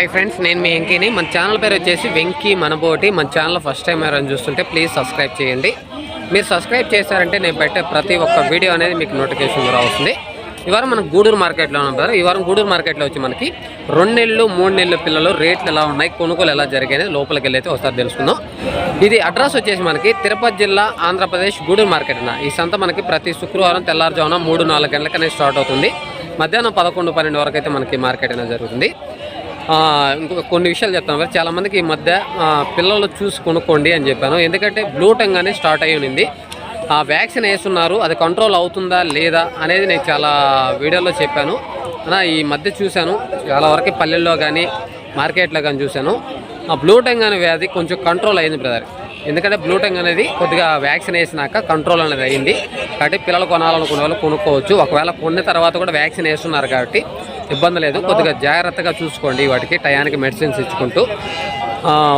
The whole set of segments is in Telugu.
హాయ్ ఫ్రెండ్స్ నేను మీ వెంకీని. మన ఛానల్ పేరు వచ్చేసి వెంకీ మనబోటి. మన ఛానల్ ఫస్ట్ టైం ఎవరైనా చూస్తుంటే ప్లీజ్ సబ్స్క్రైబ్ చేయండి. మీరు సబ్స్క్రైబ్ చేశారంటే నేను పెట్టే ప్రతి ఒక్క వీడియో అనేది మీకు నోటిఫికేషన్ ద్వారా వస్తుంది. ఈ వారం మనం గూడూరు మార్కెట్లో ఉన్నాం ఈ వారం గూడూరు మార్కెట్లో వచ్చి మనకి రెండు నెలలు మూడు నెలలు పిల్లలు రేట్లు ఎలా ఉన్నాయి కొనుగోలు ఎలా జరిగాయి లోపలికి వెళ్ళి అయితే ఒకసారి తెలుసుకుందాం. ఇది అడ్రస్ వచ్చేసి మనకి తిరుపతి జిల్లా ఆంధ్రప్రదేశ్ గూడూరు మార్కెట్ అన్న. ఈ సంత మనకి ప్రతి శుక్రవారం తెల్లారుజామున మూడు నాలుగు గంటలకనే స్టార్ట్ అవుతుంది. మధ్యాహ్నం పదకొండు పన్నెండు వరకు అయితే మనకి మార్కెట్ అనేది జరుగుతుంది. కొన్ని విషయాలు చెప్తాను మరి చాలామందికి ఈ మధ్య పిల్లలు చూసి కొనుక్కోండి అని చెప్పాను. ఎందుకంటే బ్లూ టంగ్ అనేది స్టార్ట్ అయి ఉంది ఆ వ్యాక్సిన్ వేస్తున్నారు. అది కంట్రోల్ అవుతుందా లేదా అనేది నేను చాలా వీడియోలో చెప్పాను. అలా ఈ మధ్య చూశాను. చాలా వరకు పల్లెల్లో కానీ మార్కెట్లో కానీ చూశాను. ఆ బ్లూ టంగ్ అనే వ్యాధి కొంచెం కంట్రోల్ అయింది బ్రదర్ ఎందుకంటే బ్లూ టంగ్ అనేది కొద్దిగా వ్యాక్సిన్ వేసినాక కంట్రోల్ అనేది అయింది. కాబట్టి పిల్లలు కొనాలనుకునే వాళ్ళు కొనుక్కోవచ్చు. ఒకవేళ కొన్న తర్వాత కూడా వ్యాక్సిన్ వేస్తున్నారు కాబట్టి ఇబ్బంది లేదు. కొద్దిగా జాగ్రత్తగా చూసుకోండి వాటికి. టయానికి మెడిసిన్స్ ఇచ్చుకుంటూ.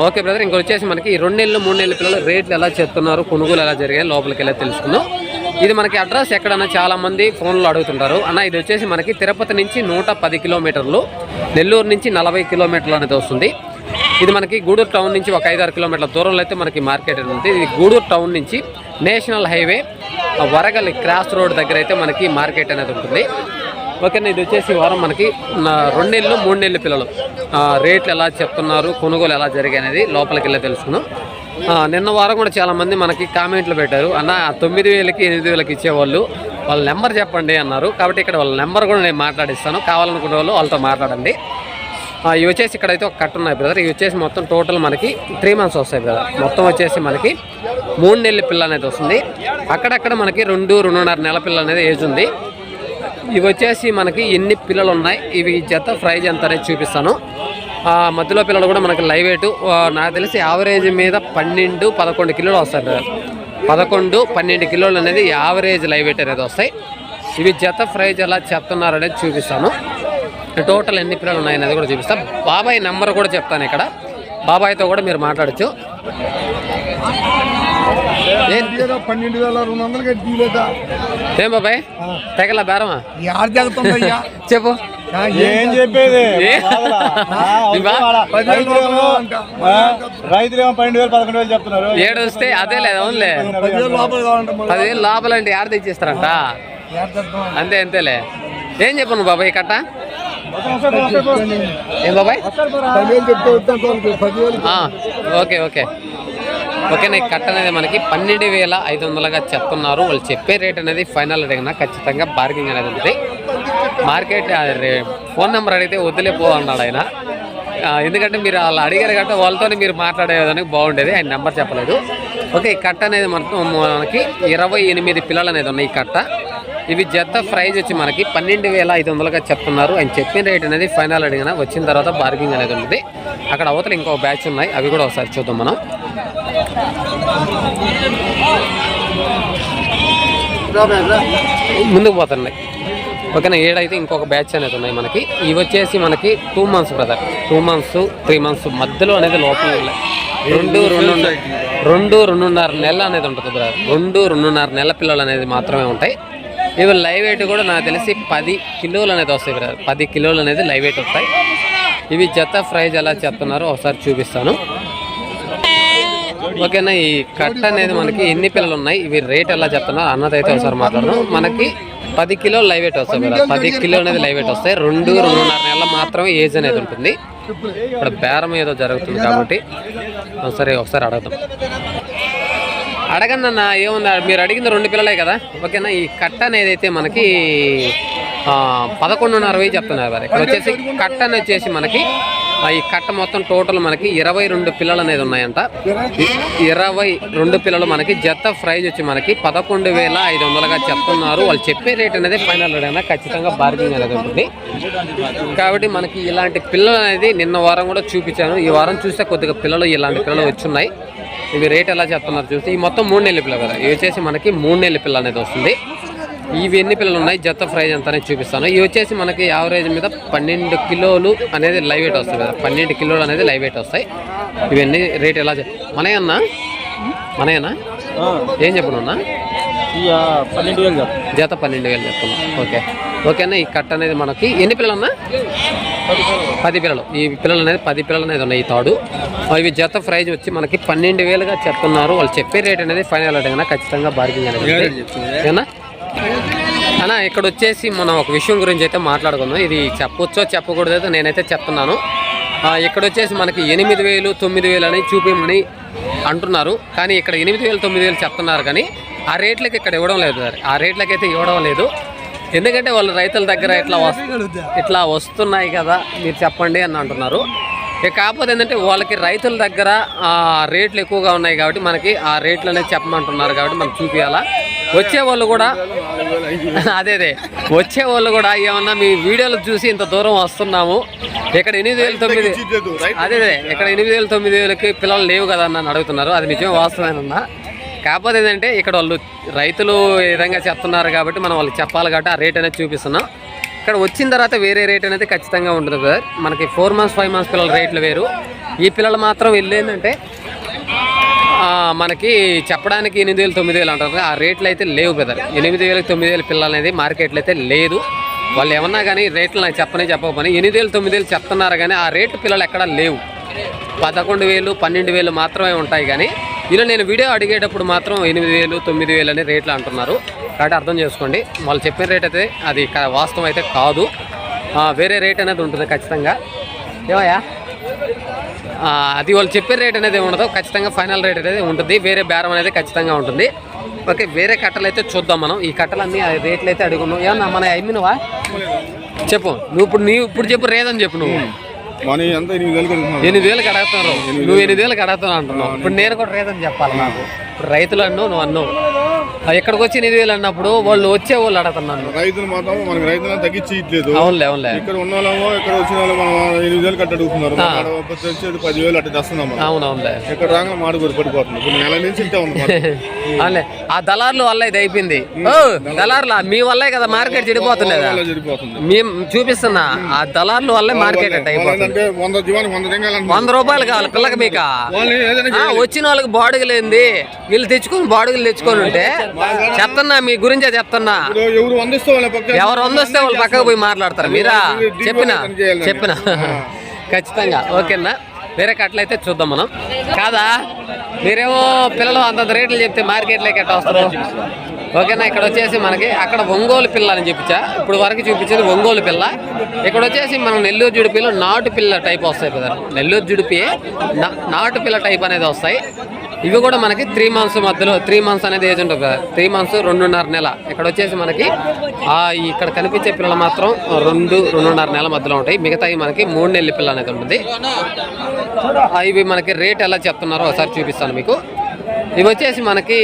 ఓకే బ్రదర్ ఇంకొక వచ్చేసి మనకి రెండు నెలలు మూడు నెలల పిల్లలు రేట్లు ఎలా చెప్తున్నారు కొనుగోలు ఎలా జరిగాయి లోపలికి వెళ్ళి తెలుసుకుందాం. ఇది మనకి అడ్రస్ ఎక్కడన్నా చాలా మంది ఫోన్లో అడుగుతుంటారు. అన్న ఇది వచ్చేసి మనకి తిరుపతి నుంచి నూట పది కిలోమీటర్లు నెల్లూరు నుంచి నలభై కిలోమీటర్లు అనేది వస్తుంది. ఇది మనకి గూడూరు టౌన్ నుంచి ఒక ఐదారు కిలోమీటర్ల దూరంలో అయితే మనకి మార్కెట్ అనేది ఉంది. ఇది గూడూరు టౌన్ నుంచి నేషనల్ హైవే ఆ వరగల్ క్రాస్ రోడ్ దగ్గర అయితే మనకి మార్కెట్ అనేది ఉంటుంది. ఓకేనా ఇది వచ్చేసి వారం మనకి రెండు నెలలు మూడు నెలల పిల్లలు. రేట్లు ఎలా చెప్తున్నారు కొనుగోలు ఎలా జరిగాయి అనేది లోపలికి వెళ్ళి తెలుసుకున్నాం నిన్న వారం కూడా చాలా మంది మనకి కామెంట్లు పెట్టారు. అన్న తొమ్మిది వేలకి ఎనిమిది వేలకి ఇచ్చేవాళ్ళు వాళ్ళ నెంబర్ చెప్పండి అన్నారు. కాబట్టి ఇక్కడ వాళ్ళ నెంబర్ కూడా నేను మాట్లాడిస్తాను. కావాలనుకునే వాళ్ళు వాళ్ళతో మాట్లాడండి. ఇవి వచ్చేసి ఇక్కడైతే ఒక కట్ ఉన్నాయి బ్రదర్. ఇవి వచ్చేసి మొత్తం టోటల్ మనకి త్రీ మంత్స్ వస్తాయి బ్రదర్. మొత్తం వచ్చేసి మనకి మూడు నెలల పిల్ల అనేది వస్తుంది. అక్కడక్కడ మనకి రెండు రెండున్నర నెల పిల్ల అనేది ఏజ్ ఉంది. ఇవి వచ్చేసి మనకి ఎన్ని పిల్లలు ఉన్నాయి ఇవి జత ప్రైజ్ ఎంత అనేది చూపిస్తాను. మధ్యలో పిల్లలు కూడా మనకి లైవ్ వెయిట్ నాకు తెలిసి యావరేజ్ మీద పన్నెండు పదకొండు కిలోలు వస్తాయి పదకొండు పన్నెండు కిలోలు అనేది యావరేజ్ లైవ్ వెయిట్ అనేది వస్తాయి. ఇవి జత ప్రైజ్ ఎలా చెప్తున్నారు అనేది చూపిస్తాను. టోటల్ ఎన్ని పిల్లలు ఉన్నాయి అనేది కూడా చూపిస్తాను. బాబాయ్ నెంబర్ కూడా చెప్తాను ఇక్కడ. బాబాయ్తో కూడా మీరు మాట్లాడచ్చు. పన్నెండు వేల రెండు వందలకి తీయలేదా ఏం బాబాయ్? తెగల బేరమా? చెప్పు. ఏం చెప్పేది? అంట. రైతులు ఏమో పన్నెండు వేలు పదకొండు వేలు చెప్తున్నారు. ఏడు వస్తే అదే లేదు అవునులే. పదివేలు లోపల లోపలంటే ఆడ తెచ్చిస్తారంట. అంతే అంతేలే. ఏం చెప్పను బాబాయ్ కట్ట? ఏం బాబాయ్? Okay okay. ఓకేనా ఈ కట్ట అనేది మనకి పన్నెండు వేల ఐదు వందలుగా చెప్తున్నారు. వాళ్ళు చెప్పే రేట్ అనేది ఫైనల్ అడిగినా ఖచ్చితంగా బార్గింగ్ అనేది ఉంటుంది మార్కెట్ ఫోన్ నెంబర్ అడిగితే వదిలేపో అన్నాడు ఆయన. ఎందుకంటే మీరు అలా అడిగారు కాబట్టి వాళ్ళతో మీరు మాట్లాడేదానికి బాగుండేది. ఆయన నెంబర్ చెప్పలేదు. ఓకే ఈ కట్ట అనేది మనకు మనకి ఇరవై ఎనిమిది పిల్లలు అనేది ఉన్నాయి ఈ కట్ట. ఇవి జత ప్రైజ్ వచ్చి మనకి పన్నెండు వేల ఐదు వందలుగా చెప్తున్నారు. ఆయన చెప్పిన రేట్ అనేది ఫైనల్ అడిగిన వచ్చిన తర్వాత బార్గింగ్ అనేది ఉంటుంది అక్కడ అవతల ఇంకో బ్యాచ్ ఉన్నాయి. అవి కూడా ఒకసారి చూద్దాం మనం. ముందుకు పోతున్నాయి ఓకేనా ఏడైతే ఇంకొక బ్యాచ్ అనేది ఉన్నాయి మనకి. ఇవి వచ్చేసి మనకి two months brother. Two months three months మధ్యలో అనేది లోపల రెండు రెండు రెండున్నర రెండు రెండున్నర నెలలు అనేది ఉంటుంది బ్రదర్. రెండు రెండున్నర నెలల పిల్లలు అనేది మాత్రమే ఉంటాయి. ఇవి లైవ్ వెయిట్ కూడా నాకు తెలిసి పది కిలోలు అనేది వస్తాయి బ్రదర్. పది కిలోలు అనేది లైవ్ వెయిట్ వస్తాయి. ఇవి జత ప్రైజ్ ఎలా చెప్తున్నారో ఒకసారి చూపిస్తాను. ఓకేనా ఈ కట్ట అనేది మనకి ఎన్ని పిల్లలు ఉన్నాయి? ఇవి రేట్ ఎలా చెప్తున్నారు అన్నదైతే ఒకసారి మాట్లాడదాం. మనకి పది కిలోలు లైవ్ వెయిట్ వస్తాయి కదా పది కిలో అనేది లైవ్ వెయిట్ వస్తాయి. రెండు రెండున్నర నెలల మాత్రమే ఏజ్ అనేది ఉంటుంది. ఇక్కడ బేరం ఏదో జరుగుతుంది కాబట్టి సరే ఒకసారి అడగదాం. అడగండి అన్న ఏముంది? మీరు అడిగింది రెండు పిల్లలే కదా. ఓకేనా? ఈ కట్ట అనేది అయితే మనకి పదకొండున్నర వెయ్యి చెప్తున్నారు మరి. ఇక్కడ వచ్చేసి కట్ట అనేది వచ్చేసి మనకి ఈ కట్ట మొత్తం టోటల్ మనకి ఇరవై రెండు పిల్లలు అనేది ఉన్నాయంట. ఇరవై రెండు పిల్లలు మనకి జత ప్రైజ్ వచ్చి మనకి పదకొండు వేల ఐదు వందలుగా చెప్తున్నారు. వాళ్ళు చెప్పే రేట్ అనేది ఫైనల్ రేట్ అయినా ఖచ్చితంగా బార్గింగ్ అనేది ఉంటుంది. కాబట్టి మనకి ఇలాంటి పిల్లలు అనేది నిన్న వారం కూడా చూపించాను. ఈ వారం చూస్తే కొద్దిగా పిల్లలు ఇలాంటి పిల్లలు వచ్చున్నాయి ఇవి రేట్ ఎలా చెప్తున్నారు చూస్తే ఈ మొత్తం మూడు నెలల పిల్ల కదా. ఇవి వచ్చేసి మనకి మూడు నెలల పిల్ల అనేది వస్తుంది. ఇవి ఎన్ని పిల్లలు ఉన్నాయి? జత ప్రైజ్ ఎంత అనేది చూపిస్తాను. ఇవి వచ్చేసి మనకి యావరేజ్ మీద పన్నెండు కిలోలు అనేది లైవ్ వెయిట్ వస్తాయి కదా. పన్నెండు కిలోలు అనేది లైవ్ వెయిట్ వస్తాయి. ఇవన్నీ రేట్ ఎలా మనయన్నా? మనయన్నా? ఏం చెప్తాను జత పన్నెండు వేలు చెప్తున్నా ఓకే. ఓకేనా ఈ కట్ట అనేది మనకి ఎన్ని పిల్లలు అన్నా పది పిల్లలు. ఈ పిల్లలు అనేది పది పిల్లలు అనేది ఉన్నాయి ఈ తాడు. ఇవి జత ప్రైజ్ వచ్చి మనకి పన్నెండు వేలుగా చెప్తున్నారు. వాళ్ళు చెప్పే రేట్ అనేది ఫైనల్ రేట్ కన్నా ఖచ్చితంగా బార్గింగ్ అనేది. ఓకేనా? అన్న ఇక్కడ వచ్చేసి మనం ఒక విషయం గురించి అయితే మాట్లాడుకుందాం. ఇది చెప్పొచ్చో చెప్పకూడదో నేనైతే చెప్తున్నాను. ఇక్కడ వచ్చేసి మనకి ఎనిమిది వేలు తొమ్మిది వేలు అని చూపించమని అంటున్నారు. కానీ ఇక్కడ ఎనిమిది వేలు తొమ్మిది వేలు చెప్తున్నారు కానీ ఆ రేట్లకి ఇక్కడ ఇవ్వడం లేదు సార్. ఆ రేట్లకి అయితే ఇవ్వడం లేదు. ఎందుకంటే వాళ్ళు రైతుల దగ్గర ఇట్లా ఇట్లా వస్తున్నాయి కదా మీరు చెప్పండి అని అంటున్నారు. ఇక కాకపోతే ఏంటంటే వాళ్ళకి రైతుల దగ్గర ఆ, రేట్లు ఎక్కువగా ఉన్నాయి కాబట్టి మనకి ఆ రేట్లు అనేది చెప్పమంటున్నారు కాబట్టి మనం చూపించాలా వచ్చే వాళ్ళు కూడా అదే అదే. వచ్చే వాళ్ళు కూడా ఏమన్నా మీ వీడియోలు చూసి ఇంత దూరం వస్తున్నాము. ఇక్కడ ఎనిమిది వేలు తొమ్మిది అదే అదే. ఇక్కడ ఎనిమిది వేలు తొమ్మిది వేలకి పిల్లలు లేవు కదా అని అడుగుతున్నారు అది నిజమే వాస్తవేనన్నా కాకపోతే ఏంటంటే ఇక్కడ వాళ్ళు రైతులు ఏ విధంగా చెప్తున్నారు కాబట్టి మనం వాళ్ళకి చెప్పాలి కాబట్టి ఆ రేట్ అనేది చూపిస్తున్నాం. ఇక్కడ వచ్చిన తర్వాత వేరే రేట్ అనేది ఖచ్చితంగా ఉంటుంది సార్. మనకి ఫోర్ మంత్స్ ఫైవ్ మంత్స్ పిల్లల రేట్లు వేరు. ఈ పిల్లలు మాత్రం వెళ్ళేందంటే మనకి చెప్పడానికి ఎనిమిది వేలు తొమ్మిది వేలు అంటారు. ఆ రేట్లు అయితే లేవు బ్రదర్ ఎనిమిది వేలు తొమ్మిది వేలు పిల్లలు అనేది మార్కెట్లో అయితే లేదు. వాళ్ళు ఏమన్నా కానీ రేట్లు నాకు చెప్పనే చెప్పకపోయినా ఎనిమిది వేలు తొమ్మిది వేలు చెప్తున్నారు కానీ ఆ రేటు పిల్లలు ఎక్కడా లేవు. పదకొండు వేలు పన్నెండు వేలు మాత్రమే ఉంటాయి కానీ ఇలా నేను వీడియో అడిగేటప్పుడు మాత్రం ఎనిమిది వేలు తొమ్మిది వేలు అని రేట్లు అంటున్నారు. కాబట్టి అర్థం చేసుకోండి. వాళ్ళు చెప్పిన రేట్ అయితే అది వాస్తవం అయితే కాదు. వేరే రేట్ అనేది ఉంటుంది ఖచ్చితంగా. ఏమయ్యా? అది వాళ్ళు చెప్పే రేట్ అనేది ఉండదు. ఖచ్చితంగా ఫైనల్ రేట్ అనేది ఉంటుంది. వేరే బేరం అనేది ఖచ్చితంగా ఉంటుంది. ఓకే వేరే కట్టలు అయితే చూద్దాం మనం. ఈ కట్టలన్నీ ఆ రేట్లు అయితే అడుగున్నాం. ఏమన్నా మన అమ్మినవా? చెప్పు. నువ్వు ఇప్పుడు నీవు ఇప్పుడు చెప్పు రేదని చెప్పు నువ్వు. ఎనిమిది వేలకు అడుగుతున్నారు నువ్వు ఎనిమిది వేలకు అడుగుతున్నావు అంటున్నావు. ఇప్పుడు నేను కూడా రేదని చెప్పాలి నాకు. ఇప్పుడు రైతులు అన్నావు నువ్వు అన్నావు. ఆ, ఇక్కడికి వచ్చి ఎనిమిది వేలు అన్నప్పుడు వాళ్ళు వచ్చే వాళ్ళు అడుగుతున్నాను రైతులు మాత్రం మనకి రైతులను తగ్గించి ఇట్లేదు అవునులే అవునులే. ఇక్కడ ఉన్న వాళ్ళేమో ఇక్కడ వచ్చిన వాళ్ళు మనం ఎనిమిది వేలు కట్టి అడుగుతున్నారు. వచ్చేది పదివేలు అట్లా తెస్తున్నాం అవునవునులే. ఇక్కడ రాగా మాడుగురు పడిపోతుంది. ఇప్పుడు నెల నుంచి ఇంటే ఉంది. అవునులే. ఆ దళార్లు వల్ల ఇది అయిపోయింది. ఓ దళార్ల. మీ వల్లే కదా మార్కెట్ చెడిపోతున్నదా మేము చూపిస్తున్నా ఆ దళార్ల వల్లే మార్కెట్ అట్ట అయిపోతుంది వంద రూపాయలు కావాలి పిల్లకి మీకు. వచ్చిన వాళ్ళకి బాడుగులు ఏంది వీళ్ళు తెచ్చుకొని బాడుగులు తెచ్చుకొని ఉంటే చెప్తున్నా మీ గురించే చెప్తున్నా. ఎవరు వందిస్తే వాళ్ళ పక్కకు పోయి మాట్లాడతారు. మీరా? చెప్పిన? చెప్పిన? ఖచ్చితంగా. ఓకేనా? వేరే కట్లయితే చూద్దాం మనం. కాదా? మీరేమో పిల్లలు అంతంత రేట్లు చెప్తే మార్కెట్లోకి ఎట్లా వస్తారు. ఓకేనా? ఇక్కడ వచ్చేసి మనకి అక్కడ ఒంగోలు పిల్ల అని చెప్పించా ఇప్పుడు వరకు చూపించేది ఒంగోలు పిల్ల. ఇక్కడ వచ్చేసి మనం నెల్లూరు జుడిపిలో నాటు పిల్ల టైప్ వస్తాయి కదా. నెల్లూరు జుడిపి నాటు పిల్ల టైప్ అనేది వస్తాయి. ఇవి కూడా మనకి త్రీ మంత్స్ మధ్యలో త్రీ మంత్స్ అనేది ఏజ్ ఉంటుంది కదా. త్రీ మంత్స్ రెండున్నర నెల. ఇక్కడ వచ్చేసి మనకి ఇక్కడ కనిపించే పిల్లలు మాత్రం రెండు రెండున్నర నెల మధ్యలో ఉంటాయి. మిగతాయి మనకి మూడు నెలల పిల్ల అనేది ఉంటుంది. ఇవి మనకి రేట్ ఎలా చెప్తున్నారో ఒకసారి చూపిస్తాను మీకు. ఇవి వచ్చేసి మనకి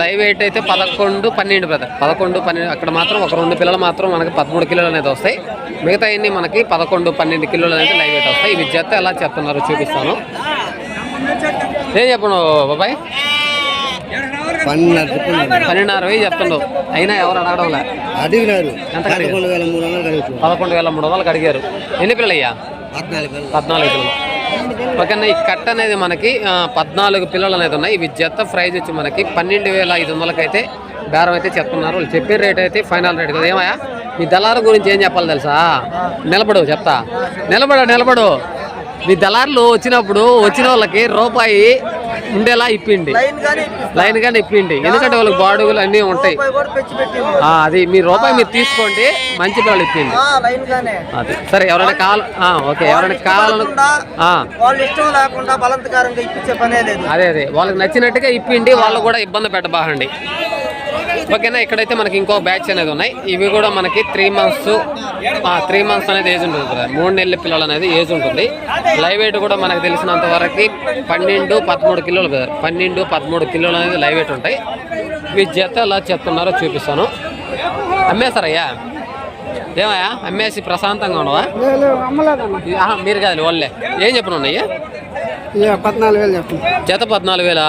లైవ్ వెయిట్ అయితే పదకొండు పన్నెండు బ్రదర్ పదకొండు పన్నెండు అక్కడ మాత్రం ఒక రెండు పిల్లలు మాత్రం మనకి పదమూడు కిలోలు అనేది వస్తాయి. మిగతా అన్ని మనకి పదకొండు పన్నెండు కిలోలు అనేది లైవ్ వెయిట్ వస్తాయి. ఇవి జత ఎలా చెప్తున్నారో చూపిస్తాను. ఏం చెప్పను బాబాయ్? పన్నెండున్నర వెయ్యి చెప్తుండవు అయినా ఎవరు అడగడంలే. అడిగినారు? పదకొండు వేల మూడు వందలకు అడిగారు ఎన్ని పిల్లలు. అయ్యా పద్నాలుగు పిల్లలు. ఓకేనా ఈ కట్ అనేది మనకి పద్నాలుగు పిల్లలు అనేది ఉన్నాయి. ఇవి జత ప్రైజ్ వచ్చి మనకి పన్నెండు వేల ఐదు వందలకి అయితే బేరం అయితే చెప్తున్నారు. వాళ్ళు చెప్పే రేట్ అయితే ఫైనల్ రేట్ కదా. ఏమయ్యా? ఈ దళారు గురించి ఏం చెప్పాలి తెలుసా? నిలబడు చెప్తా. నిలబడు నిలబడు. మీ దళారులు వచ్చినప్పుడు వచ్చిన వాళ్ళకి రూపాయి ఉండేలా ఇప్పిండి. లైన్ గానే ఇప్పిండి. ఎందుకంటే వాళ్ళకి బాడుగులు అన్నీ ఉంటాయి. అది మీ రూపాయి మీరు తీసుకోండి మంచి పిల్లలు ఇప్పిండి. అది. సరే ఎవరైనా కావాలి ఓకే ఎవరైనా కావాలను అదే అదే. వాళ్ళకి నచ్చినట్టుగా ఇప్పిండి వాళ్ళు కూడా ఇబ్బంది పెట్టబాకండి. ఓకేనా? ఇక్కడైతే మనకి ఇంకో బ్యాచ్ అనేది ఉన్నాయి. ఇవి కూడా మనకి త్రీ మంత్స్ త్రీ మంత్స్ అనేది ఏజ్ ఉంటుంది కదా మూడు నెలల పిల్లలు అనేది ఏజ్ ఉంటుంది. లైవ్ వెయిట్ కూడా మనకు తెలిసినంత వరకు పన్నెండు పదమూడు కిలోలు కదా పన్నెండు పదమూడు కిలోలు అనేది లైవ్ వెయిట్ ఉంటాయి. ఇవి జత ఎలా చెప్తున్నారో చూపిస్తాను. అమ్మేస్తారయ్యా ఏమయ్యా? అమ్మేసి ప్రశాంతంగా ఉండవా మీరు కాదు వాళ్ళే. ఏం చెప్పనున్నాయ్యా పద్నాలుగు వేలు చెప్పండి జత పద్నాలుగు వేలా?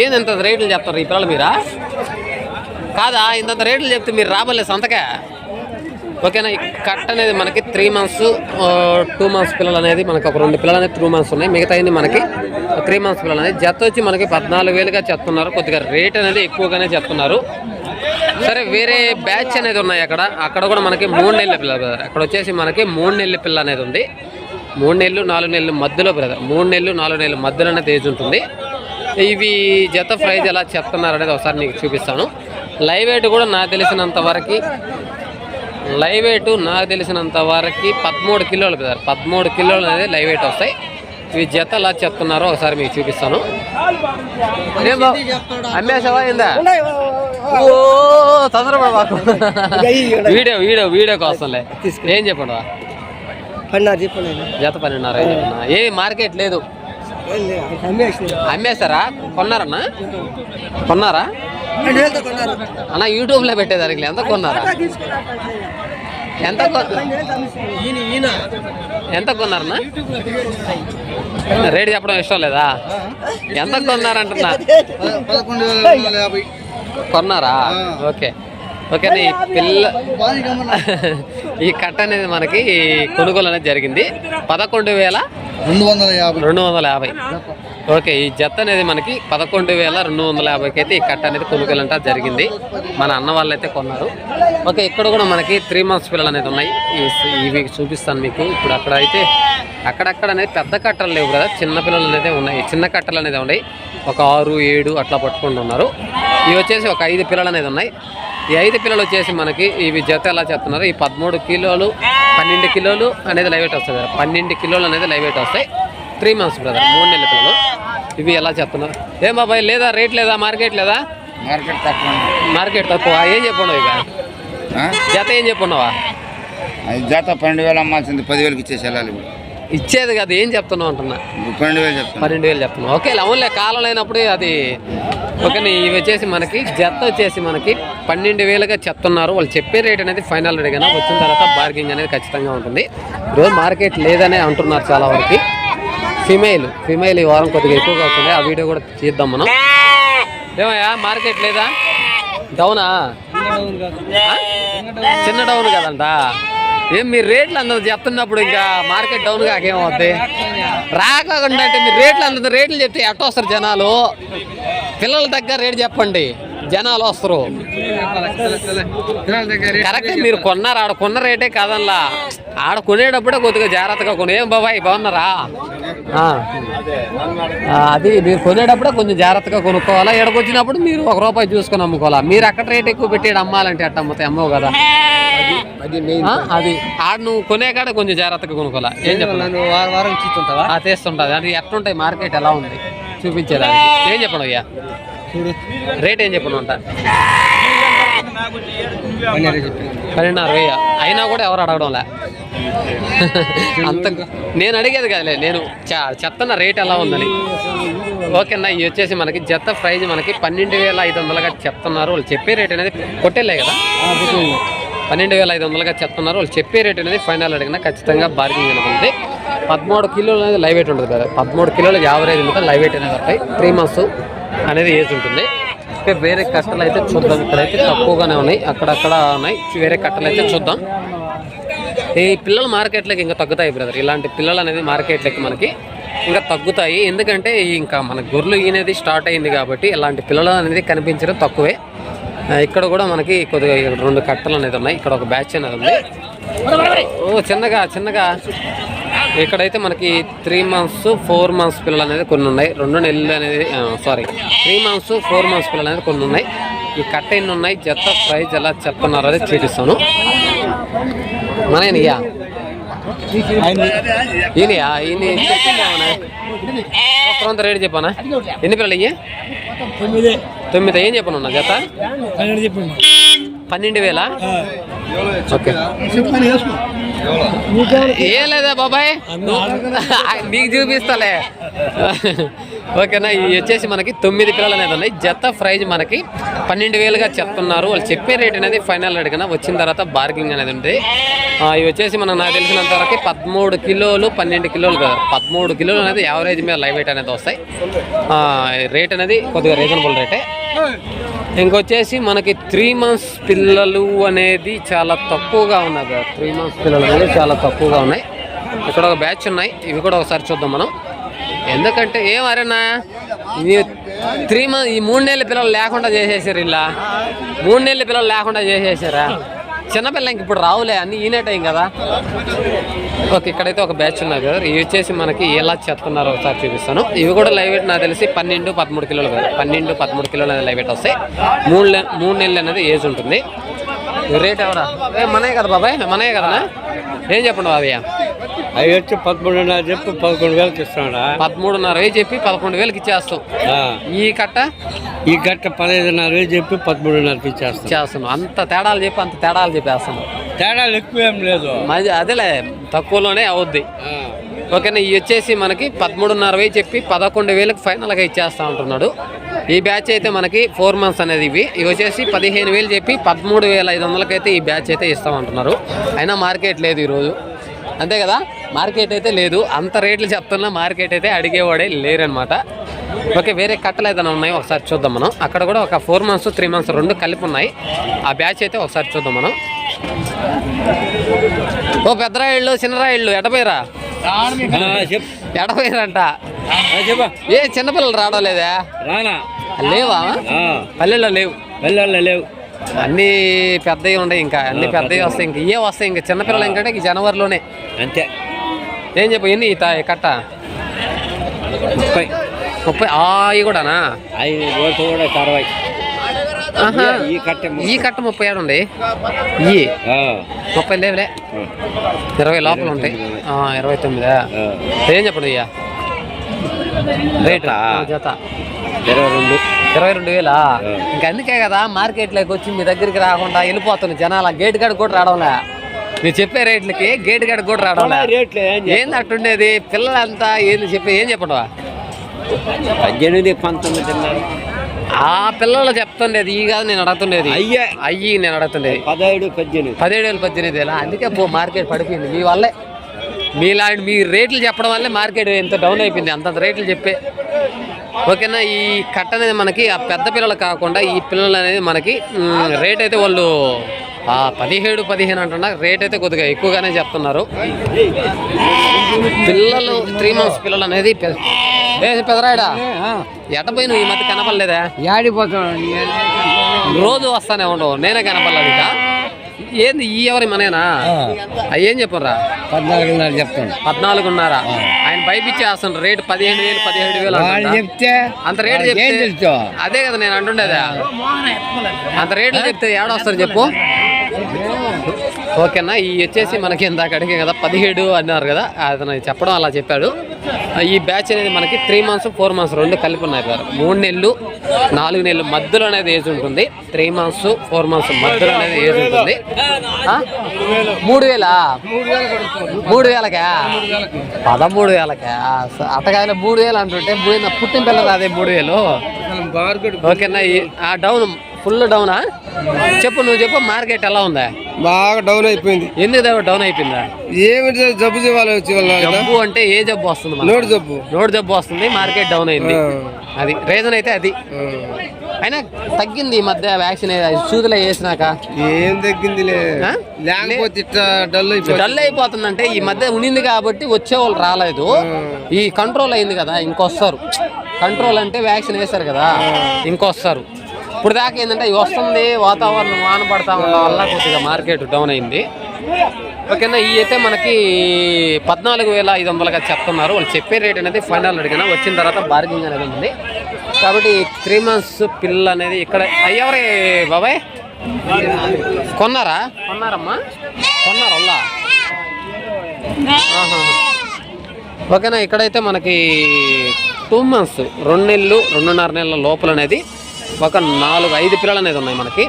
ఏంది ఇంత రేట్లు చెప్తారు ఈ పిల్లలు మీరా? కాదా? ఇంత రేట్లు చెప్తే మీరు రాబోలే సంతకా. ఓకేనా? ఈ కట్ అనేది మనకి త్రీ మంత్స్ టూ మంత్స్ పిల్లలు అనేది మనకి ఒక రెండు పిల్లలు అనేది టూ మంత్స్ ఉన్నాయి. మిగతా మనకి త్రీ మంత్స్ పిల్లలు అనేది జత వచ్చి మనకి పద్నాలుగు వేలుగా చెప్తున్నారు. కొద్దిగా రేట్ అనేది ఎక్కువగానే చెప్తున్నారు. సరే వేరే బ్యాచ్ అనేది ఉన్నాయి అక్కడ. అక్కడ కూడా మనకి మూడు నెలల పిల్ల బ్రదర్ అక్కడ వచ్చేసి మనకి మూడు నెలల పిల్ల అనేది ఉంది. మూడు నెలలు నాలుగు నెలలు మధ్యలో బ్రదర్ మూడు నెలలు నాలుగు నెలల మధ్యలో అనేది ఉంటుంది. ఇవి జత ప్రైజ్ ఎలా చెప్తున్నారు అనేది ఒకసారి నీకు చూపిస్తాను. లైవ్ వెయిట్ కూడా నాకు తెలిసినంత వరకు లైవ్ వెయిట్ నాకు తెలిసినంత వరకు పదమూడు కిలోలు బ్రదర్ పదమూడు కిలోలు అనేది లైవ్ వెయిట్ వస్తాయి. ఇవి జత ఎలా చెప్తున్నారో ఒకసారి మీకు చూపిస్తాను? అమ్మేసావా ఓ వీడియో వీడియో వీడియో కోసంలే. ఏం చెప్పండి జత పన్నెండున్నర ఏ మార్కెట్ లేదు. అమ్మేస్తారా కొన్నారన్నా? కొన్నారా? అన్న యూట్యూబ్లో పెట్టేదానికి ఎంత కొన్నారా? ఎంత ఎంత కొన్నారన్నా? రేట్ చెప్పడం ఇష్టం లేదా? ఎంత కొన్నారంటున్నా? కొన్నారా? ఓకే. ఓకే ఈ పిల్ల ఈ కట్ట అనేది మనకి కొనుగోలు అనేది జరిగింది. పదకొండు వేల రెండు వందల యాభై. రెండు వందల యాభై. ఓకే ఈ జత అనేది మనకి పదకొండు వేల రెండు వందల యాభైకి అయితే ఈ కట్ట అనేది కొనుగోలు అంటే జరిగింది. మన అన్న వాళ్ళు అయితే కొన్నారు. ఓకే ఇక్కడ కూడా మనకి త్రీ మంత్స్ పిల్లలు అనేది ఉన్నాయి. ఈ- ఇవి చూపిస్తాను మీకు. ఇప్పుడు అక్కడ అయితే అక్కడక్కడ అనేది పెద్ద కట్టలు లేవు కదా. చిన్న పిల్లలు అనేది ఉన్నాయి. చిన్న కట్టలు అనేది ఉన్నాయి. ఒక ఆరు ఏడు అట్లా పట్టుకుంటూ ఉన్నారు ఇవి వచ్చేసి ఒక ఐదు పిల్లలు అనేది ఉన్నాయి. ఈ ఐదు పిల్లలు వచ్చేసి మనకి ఇవి జత ఎలా చెప్తున్నారు ఈ పదమూడు కిలోలు పన్నెండు కిలోలు అనేది లైవ్ వెయిట్ వస్తుంది పన్నెండు కిలోలు అనేది లైవ్ వెయిట్ వస్తాయి. త్రీ మంత్స్ బ్రదర్ మూడు నెలల పిల్లలు. ఇవి ఎలా చెప్తున్నారు ఏం బాబాయ్ లేదా రేట్ లేదా? మార్కెట్ లేదా? మార్కెట్ తక్కువ మార్కెట్ తక్కువ. ఏం చెప్పండి ఇక? జత ఏం చెప్పున్నావా? జాత పన్నెండు వేలు అమ్మాల్సింది పదివేలకి ఇచ్చేసి వెళ్ళాలి ఇప్పుడు. ఇచ్చేది కదా ఏం చెప్తున్నావు అంటున్నా? పన్నెండు వేలు చెప్తాను పన్నెండు వేలు చెప్తున్నావు. ఓకే అవునులే కాలం లేనప్పుడు అది ఓకే ఇవి వచ్చేసి మనకి జత వచ్చేసి మనకి పన్నెండు వేలుగా చెప్తున్నారు. వాళ్ళు చెప్పే రేట్ అనేది ఫైనల్ రేట్ కానీ వచ్చిన తర్వాత బార్గింగ్ అనేది ఖచ్చితంగా ఉంటుంది. ఈరోజు మార్కెట్ లేదనే అంటున్నారు చాలా వరకు. ఫిమేల్ ఫిమేల్ ఈ వారం కొద్దిగా ఎక్కువగా వస్తుంది ఆ వీడియో కూడా తీద్దాం మనం. ఏమయ్యా మార్కెట్ లేదా? డౌనా? చిన్న డౌన్ కదంట. ఏం మీరు రేట్లు అందరూ చెప్తున్నప్పుడు ఇంకా మార్కెట్ డౌన్ కాకేమవుద్ది? రాకుండా అంటే మీరు రేట్లు అందరూ రేట్లు చెప్తే ఎట్ట వస్తారు జనాలు? పిల్లల దగ్గర రేటు చెప్పండి. జనాలు వస్తారు కరెక్ట్ మీరు కొన్నారు ఆడ కొన్న రేటే కాదల్లా ఆడ కొనేటప్పుడే కొద్దిగా జాగ్రత్తగా కొను. ఏం బాబాయ్ బాగున్నారా? అది మీరు కొనేటప్పుడే కొంచెం జాగ్రత్తగా కొనుక్కోవాలా? ఎక్కడికి వచ్చినప్పుడు మీరు ఒక రూపాయి చూసుకొని అమ్ముకోవాలా? మీరు అక్కడ రేట్ ఎక్కువ పెట్టి అమ్మాలంటే అట్ట అమ్ముతాయి అమ్మవు కదా. అది అది. ఆడ నువ్వు కొనే కాడ కొంచెం జాగ్రత్తగా కొనుక్కోవాలా? ఏం చెప్పాలి వారం వారం తీసుకుంటావా ఆ తీస్తుంటుంది. అంటే ఎట్లుంటాయి మార్కెట్ ఎలా ఉంది? చూపించేదానికి. ఏం చెప్పను అయ్యా? రేట్ ఏం చెప్పను అంట పన్నెండున్నర వెయ్యి అయినా కూడా ఎవరు అడగడంలే. అంత నేను అడిగేది కదలే నేను చెప్తున్న రేట్ ఎలా ఉందని. ఓకేనా ఇవి వచ్చేసి మనకి జత ప్రైజ్ మనకి పన్నెండు వేల ఐదు వందలుగా చెప్తున్నారు. వాళ్ళు చెప్పే రేట్ అనేది కొట్టేలే కదా? పన్నెండు వేల ఐదు వందలుగా చెప్తున్నారు. వాళ్ళు చెప్పే రేట్ అనేది ఫైనల్ అడిగినా ఖచ్చితంగా బార్గింగ్ అనేది ఉంది. పదమూడు కిలోలు అనేది లైవ్ వెయిట్ ఉంటుంది కదా. పదమూడు కిలోలు యావరేజ్ ఉంటుంది? లైవ్ వెయిట్ అనేది ఉంటాయి. త్రీ మంత్స్ అనేది ఏజ్ ఉంటుంది. ఇంకా వేరే కట్టలు అయితే చూద్దాం. ఇక్కడైతే తక్కువగానే ఉన్నాయి. అక్కడక్కడ ఉన్నాయి. వేరే కట్టలు అయితే చూద్దాం. ఈ పిల్లలు మార్కెట్లోకి ఇంకా తగ్గుతాయి బ్రదర్. ఇలాంటి పిల్లలు అనేది మార్కెట్లోకి మనకి ఇంకా తగ్గుతాయి. ఎందుకంటే ఇంకా మన గొర్రెలు ఈనేది స్టార్ట్ అయింది కాబట్టి ఇలాంటి పిల్లలు అనేది కనిపించడం తక్కువే. ఇక్కడ కూడా మనకి కొద్దిగా ఇక్కడ రెండు కట్టలు అనేది ఉన్నాయి. ఇక్కడ ఒక బ్యాచ్ అనేది ఉంది. ఓ చిన్నగా చిన్నగా. ఇక్కడైతే మనకి త్రీ మంత్స్ ఫోర్ మంత్స్ పిల్లలు అనేది కొన్ని ఉన్నాయి రెండు నెలలు అనేది sorry three months four months పిల్లలు అనేది కొన్ని ఉన్నాయి ఈ కట్ట ఎన్ని ఉన్నాయి? జత ప్రైజ్ ఎలా చెప్తున్నారు అనేది చూపిస్తాను. మనయ్యా ఈయనయా? ఈయన చెప్పిందేమన్నా ఒక్కరంత రేటు చెప్పానా? ఎన్ని పిల్లలు అయ్యి తొమ్మిది. ఏం చెప్పను నా జత? పన్నెండు వేల? ఓకే. ఏం లేదా బాబాయ్? నీకు చూపిస్తాలే. ఓకేనా ఇవి వచ్చేసి మనకి తొమ్మిది పిల్లలు అనేది ఉన్నాయి. జత ప్రైజ్ మనకి పన్నెండు వేలుగా చెప్తున్నారు. వాళ్ళు చెప్పే రేట్ అనేది ఫైనల్ రేట్ కన్నా వచ్చిన తర్వాత బార్గింగ్ అనేది ఉంది. ఇవి వచ్చేసి మనకు నాకు తెలిసినంత వరకు పదమూడు కిలోలు పన్నెండు కిలోలు కదా. పదమూడు కిలోలు అనేది యావరేజ్ మీద లైవ్ వెయిట్ అనేది వస్తాయి. రేట్ అనేది కొద్దిగా రీజనబుల్ రేటే ఇంకొచ్చేసి మనకి త్రీ మంత్స్ పిల్లలు అనేది చాలా తక్కువగా ఉన్నాయి కదా త్రీ మంత్స్ పిల్లలు అనేది చాలా తక్కువగా ఉన్నాయి. ఇక్కడ ఒక బ్యాచ్ ఉన్నాయి. ఇవి కూడా ఒకసారి చూద్దాం మనం. ఎందుకంటే ఏం అరేనా? త్రీ మంత్ ఈ మూడు నెలల పిల్లలు లేకుండా చేసేసారు ఇలా. మూడు నెలల పిల్లలు లేకుండా చేసేసారా? చిన్నపిల్ల ఇంక ఇప్పుడు రావులే అన్ని ఈనే టైం కదా. ఓకే ఇక్కడైతే ఒక బ్యాచ్ ఉన్నారు కదా. ఇవి వచ్చేసి మనకి ఎలా చేస్తున్నారు ఒకసారి చూపిస్తాను. ఇవి కూడా లైవ్ వెయిట్ నాకు తెలిసి పన్నెండు పదమూడు కిలోలు కదా. పన్నెండు పదమూడు కిలోలు అనేది లైవ్ వెయిట్ వస్తాయి. మూడు మూడు నెలలు అనేది ఏజ్ ఉంటుంది. రేట్ ఎవరా ఏ మనయే కదా బాబాయ్ మనయే కదా ఏం చెప్పండి బాబయ్య? అవి వచ్చి పదమూడున్నర చెప్పి పదకొండు వేలకు ఇస్తున్నాడా? పదమూడున్నర వేలు చెప్పి పదకొండు వేలకి ఇచ్చేస్తాం. ఈ కట్ట? ఈ గట్ట పదహైదున్నర వేలు చెప్పి పదమూడున్నరకి ఇచ్చేస్తాం. ఇచ్చేస్తున్నాం. అంత తేడాలు చెప్పి అంత తేడాలు చెప్పేస్తున్నాం. తేడాలు ఎక్కువ ఏం లేదు అదేలే తక్కువలోనే అవుద్ది. ఓకేనా ఇవి వచ్చేసి మనకి పదమూడున్నర వేలు చెప్పి పదకొండు వేలకు ఫైనల్గా ఇచ్చేస్తా ఉంటున్నాడు. ఈ బ్యాచ్ అయితే మనకి ఫోర్ మంత్స్ అనేది ఇవి. ఇవి వచ్చేసి పదిహేను వేలు చెప్పి పదమూడు వేల ఐదు వందలకైతే ఈ బ్యాచ్ అయితే ఇస్తామంటున్నారు అయినా మార్కెట్ లేదు ఈరోజు. అంతే కదా? మార్కెట్ అయితే లేదు. అంత రేట్లు చెప్తున్నా మార్కెట్ అయితే అడిగేవాడే లేరనమాట. ఓకే వేరే కట్టలు ఏదైనా ఉన్నాయి ఒకసారి చూద్దాం మనం. అక్కడ కూడా ఒక ఫోర్ మంత్స్ త్రీ మంత్స్ రెండు కలిపి ఉన్నాయి. ఆ బ్యాచ్ అయితే ఒకసారి చూద్దాం మనం. ఓ పెద్ద రాయిళ్ళు చిన్న రాయిళ్ళు ఎడపోయిరా చెప్పు. ఏ చిన్నపిల్లలు రావడం లేదా లేవా? పల్లెల్లో లేవు. వెళ్ళాలి లేవు. అన్నీ పెద్దవి ఉన్నాయి ఇంకా. అన్ని పెద్దవి వస్తాయి ఇంకా. ఇవే వస్తాయి ఇంకా. చిన్నపిల్లలు ఏంటంటే ఈ జనవరిలోనే. అంతే. ఏం చెప్పు ఎన్ని ఈ తా- ఈ కట్ట? ముప్పై. ముప్పై. ఆ ఇవి కూడానా? ఓటు కూడా అరవై. ఈ కట్ట ము- ఈ కట్ట ముప్పై ఏడు ఉంది. ఈ ముప్పై లేవులే ఇరవై లోపల ఉంటాయి. ఆ, ఇరవై తొమ్మిదా. ఏం చెప్పండి అయ్యా? రేట్ జత? ఇరవై రెండు. ఇరవై రెండు వేలా. ఇంకా అందుకే కదా మార్కెట్లోకి వచ్చి మీ దగ్గరికి రాకుండా వెళ్ళిపోతుంది జనాల గేట్ కాడ కూడా రావడంలే. మీరు చెప్పే రేట్లకి గేట్ కాడ కూడా రావడంలే? ఏంది అట్టుండేది? పిల్లలంతా ఏంది చెప్పి ఏం చెప్పండి పద్దెనిమిది పంతొమ్మిది ఆ పిల్లలు చెప్తుండేది ఈ కాదు నేను అడుగుతుండేది. అయ్యే. అయ్యి నేను అడుగుతుండేది. పదహైదు పద్దెనిమిది. పదిహేడు వేలు పద్దెనిమిది వేల అందుకే పో మార్కెట్ పడిపోయింది. మీ వల్లే. మీలాంటి మీ రేట్లు చెప్పడం వల్లే మార్కెట్ ఎంత డౌన్ అయిపోయింది. అంతంత రేట్లు చెప్పే. ఓకేనా ఈ కట్ట అనేది మనకి ఆ పెద్ద పిల్లలు కాకుండా ఈ పిల్లలు అనేది మనకి రేట్ అయితే వాళ్ళు ఆ పదిహేడు పదిహేను అంటున్నా రేట్ అయితే కొద్దిగా ఎక్కువగానే చెప్తున్నారు. పిల్లలు త్రీ మంత్స్ పిల్లలు అనేది ఏ పెదరాయడా? ఎట్టపోయి నువ్వు ఈ మధ్య కనపడలేదా? రోజు వస్తానే ఉండవు నేనే కనపడలేదు ఇక. ఏంది ఈ ఎవరి మనేనా? అయ్యి ఏం చెప్పరా పద్నాలుగున్నర చెప్తాను. పద్నాలుగున్నారా. ఆయన పైపిచ్చేస్తాను రేటు పదిహేను వేలు పదిహేడు వేలు. చెప్తే అంత రేటు చెప్తే అదే కదా నేను అంటుండేదా. అంత రేట్లు చెప్తే ఏడొస్తారు చెప్పు. ఓకేనా? ఈ వచ్చేసి మనకి ఇందాక అడిగే కదా పదిహేడు అన్నారు కదా అతను చెప్పడం అలా చెప్పాడు. ఈ బ్యాచ్ అనేది మనకి త్రీ మంత్స్ ఫోర్ మంత్స్ రెండు కలిపి ఉన్నాయి సార్. మూడు నెలలు నాలుగు నెలలు మధ్యలో అనేది ఏజ్ ఉంటుంది. త్రీ మంత్స్ ఫోర్ మంత్స్ మధ్యలో అనేది ఏజ్ ఉంటుంది? మూడు వేలా? మూడు వేలకా? పదమూడు వేలకా? అట్టగాయలు మూడు వేలు అంటుంటే పుట్టిన పిల్లలు అదే మూడు వేలు. ఓకేనా డౌన్. ఫుల్ డౌనా? చెప్పు నువ్వు చెప్పు మార్కెట్ ఎలా ఉందా? బాగా డౌన్ అయిపోయింది. ఎందుకు డౌన్ అయిపోయిందా? ఏమిటి జబ్బు జబ్బు అంటే ఏ జబ్బు వస్తుంది? నోటి జబ్బు. నోటి జబ్బు వస్తుంది మార్కెట్ డౌన్ అయింది. అది రీజన్ అయితే అది. అయినా తగ్గింది ఈ మధ్య వ్యాక్సిన్ సూదులో వేసినాక. ఏం ఇట్లా డల్ డల్ అయిపోతుందంటే ఈ మధ్య ఉనింది కాబట్టి వచ్చే వాళ్ళు రాలేదు ఈ కంట్రోల్ అయింది కదా ఇంకొస్తారు. కంట్రోల్ అంటే వ్యాక్సిన్ వేశారు కదా ఇంకొస్తారు. ఇప్పుడు దాకా ఏంటంటే ఇవి వస్తుంది వాతావరణం వాన పడతా ఉండడం వల్ల కొద్దిగా మార్కెట్ డౌన్ అయింది. ఓకేనా ఈ అయితే మనకి పద్నాలుగు వేల ఐదు వందలుగా చెప్తున్నారు. వాళ్ళు చెప్పే రేట్ అనేది ఫైనల్ అడిగినా వచ్చిన తర్వాత బార్గింగ్ అనేది ఉంది. కాబట్టి త్రీ మంత్స్ పిల్ల అనేది ఇక్కడ అయ్యవరే బాబాయ్? కొన్నారా? కొన్నారమ్మా? కొన్నారు ఓకేనా ఇక్కడైతే మనకి టూ మంత్స్ రెండు నెలలు రెండున్నర నెలల లోపల అనేది ఒక నాలుగు ఐదు పిల్లలు అనేది ఉన్నాయి మనకి.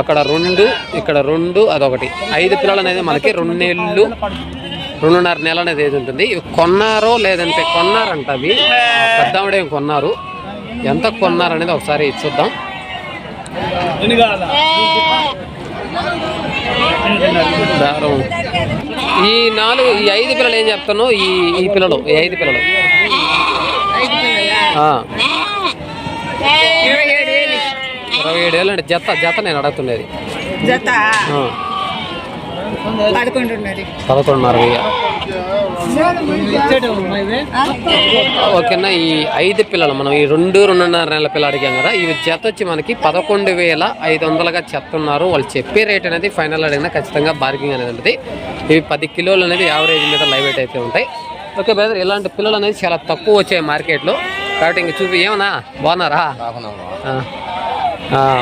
అక్కడ రెండు ఇక్కడ రెండు అదొకటి. ఐదు పిల్లలు అనేది మనకి రెండు నెలలు రెండున్నర నెల అనేది ఏది ఉంటుంది. ఇవి కొన్నారో లేదంటే కొన్నారంట అవి. పెద్దావిడేం కొన్నారు? ఎంత కొన్నారు అనేది ఒకసారి చూద్దాం. దారం. ఈ నాలుగు ఈ ఐదు పిల్లలు ఏం చెప్తాను ఈ ఈ పిల్లలు ఈ ఐదు పిల్లలు. ఇరవై ఏడు వేలు అంటే జత జత నేను అడుగుతుండేది జత. పదకొండున్నర పదకొండున్నర వెయ్యి ఓకేనా ఈ ఐదు పిల్లలు మనం ఈ రెండు రెండున్నర నెలల పిల్లలు అడిగాం కదా ఇవి జత వచ్చి మనకి పదకొండు వేల ఐదు వందలుగా చెప్తున్నారు. వాళ్ళు చెప్పే రేట్ అనేది ఫైనల్ అడిగినా ఖచ్చితంగా బార్గింగ్ అనేది ఉంటుంది. ఇవి పది కిలోలు అనేది యావరేజ్ మీద లైవ్ వెయిట్ అయితే ఉంటాయి. ఓకే బ్రదర్ ఇలాంటి పిల్లలు అనేది చాలా తక్కువ వచ్చాయి మార్కెట్లో కాబట్టి ఇంక చూపి ఏమన్నా? బాగున్నారా?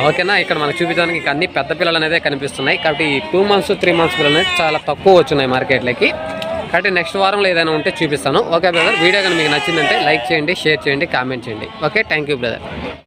ఓకేనా? ఇక్కడ మనకు చూపించడానికి ఇక అన్ని పెద్ద పిల్లలు అనేది కనిపిస్తున్నాయి. కాబట్టి ఈ టూ మంత్స్ త్రీ మంత్స్ పిల్లలు అనేది చాలా తక్కువ వచ్చినాయి మార్కెట్లోకి. కాబట్టి నెక్స్ట్ వారంలో ఏదైనా ఉంటే చూపిస్తాను. ఓకే బ్రదర్ వీడియో కానీ మీకు నచ్చిందంటే లైక్ చేయండి షేర్ చేయండి కామెంట్ చేయండి. Okay thank you brother